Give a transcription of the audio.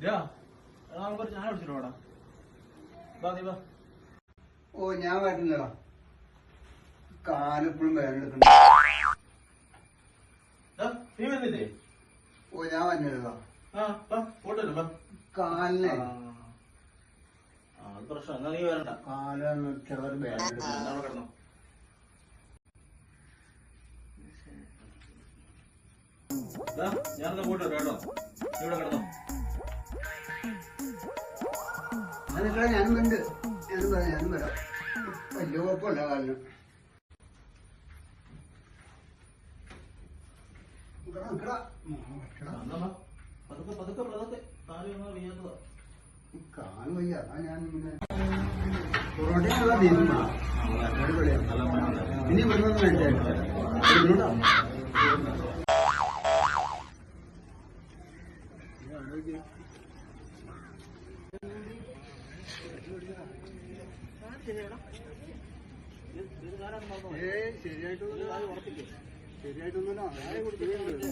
എടാ, നമുക്കൊരു ചായ വാ നീ വാ. ഓ ഞാൻ വരുന്നില്ലടാ കാലെപ്പോഴും വേദനെടുക്കണ്ട നീ വരുന്നില്ലേ ഓ ഞാൻ വരുന്നില്ലടാ കാലിനെ. അത് പ്രശ്നം. എന്നാ നീ വരണ്ട. കാലൊന്ന് എന്നാ അവിടെ കിടന്നോ. ഞാനൊന്ന് പോയിട്ട് കേട്ടോ. ഇവിടെ കിടന്നോ. അതിനൊക്കെ ഞാനും ഉണ്ട്. ഞാനും വരാം ഞാനും വരാം. വലിയ കുഴപ്പമില്ല കാരണം പതുക്കെ പതുക്കെ പതുക്കെ. കാര്യം ഒന്നും അറിയാത്തതാ കാൽ വയ്യ. അതാ ഞാൻ ഇങ്ങനെ പൊറോട്ടയുള്ള തീരുമാ അടിപൊളിയാണ് ഇനി ഇവിടുന്ന് വേണ്ടേ? ശരിയായിട്ടൊന്നുമില്ല. ശരിയായിട്ടൊന്നുമില്ല.